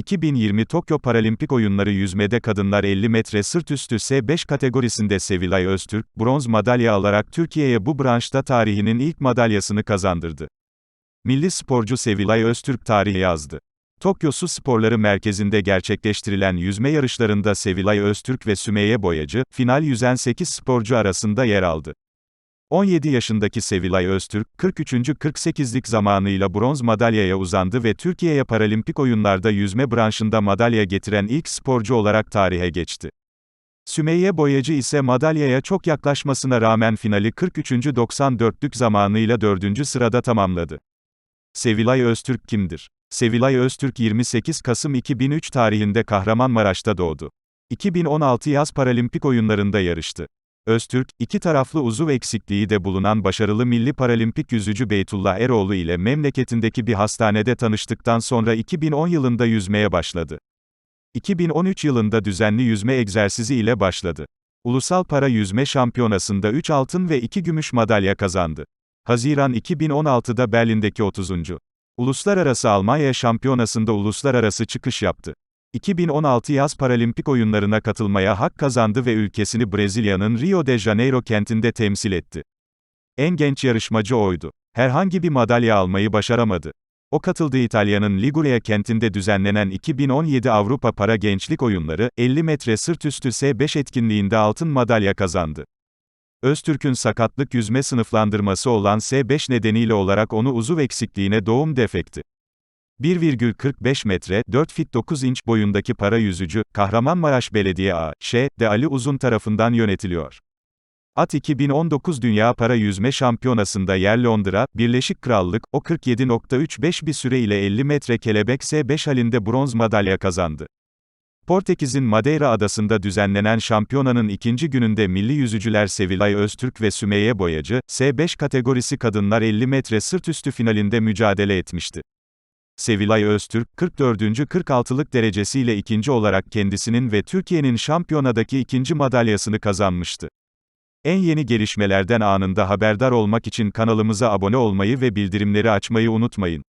2020 Tokyo Paralimpik Oyunları yüzmede kadınlar 50 metre sırt üstü S5 kategorisinde Sevilay Öztürk, bronz madalya alarak Türkiye'ye bu branşta tarihinin ilk madalyasını kazandırdı. Milli sporcu Sevilay Öztürk tarihi yazdı. Tokyo Su Sporları Merkezi'nde gerçekleştirilen yüzme yarışlarında Sevilay Öztürk ve Sümeyye Boyacı, final yüzen 8 sporcu arasında yer aldı. 17 yaşındaki Sevilay Öztürk, 43. 48'lik zamanıyla bronz madalyaya uzandı ve Türkiye'ye Paralimpik oyunlarda yüzme branşında madalya getiren ilk sporcu olarak tarihe geçti. Sümeyye Boyacı ise madalyaya çok yaklaşmasına rağmen finali 43. 94'lük zamanıyla 4. sırada tamamladı. Sevilay Öztürk kimdir? Sevilay Öztürk 28 Kasım 2003 tarihinde Kahramanmaraş'ta doğdu. 2016 yaz Paralimpik oyunlarında yarıştı. Öztürk, iki taraflı uzuv eksikliği de bulunan başarılı milli paralimpik yüzücü Beytullah Eroğlu ile memleketindeki bir hastanede tanıştıktan sonra 2010 yılında yüzmeye başladı. 2013 yılında düzenli yüzme egzersizi ile başladı. Ulusal Para Yüzme Şampiyonası'nda 3 altın ve 2 gümüş madalya kazandı. Haziran 2016'da Berlin'deki 30. Uluslararası Almanya Şampiyonası'nda uluslararası çıkış yaptı. 2016 yaz Paralimpik oyunlarına katılmaya hak kazandı ve ülkesini Brezilya'nın Rio de Janeiro kentinde temsil etti. En genç yarışmacı oydu. Herhangi bir madalya almayı başaramadı. O katıldığı İtalya'nın Liguria kentinde düzenlenen 2017 Avrupa Para Gençlik Oyunları, 50 metre sırt üstü S5 etkinliğinde altın madalya kazandı. Öztürk'ün sakatlık yüzme sınıflandırması olan S5 nedeniyle olarak onu uzuv eksikliğine doğum defekti. 1,45 metre, 4 fit 9 inç boyundaki para yüzücü, Kahramanmaraş Belediye A.Ş. de Ali Uzun tarafından yönetiliyor. At 2019 Dünya Para Yüzme Şampiyonası'nda yer Londra, Birleşik Krallık, o 47.35 bir süre ile 50 metre kelebek S5 halinde bronz madalya kazandı. Portekiz'in Madeira adasında düzenlenen şampiyonanın ikinci gününde milli yüzücüler Sevilay Öztürk ve Sümeyye Boyacı, S5 kategorisi kadınlar 50 metre sırt üstü finalinde mücadele etmişti. Sevilay Öztürk, 44. 46'lık derecesiyle ikinci olarak kendisinin ve Türkiye'nin şampiyonadaki ikinci madalyasını kazanmıştı. En yeni gelişmelerden anında haberdar olmak için kanalımıza abone olmayı ve bildirimleri açmayı unutmayın.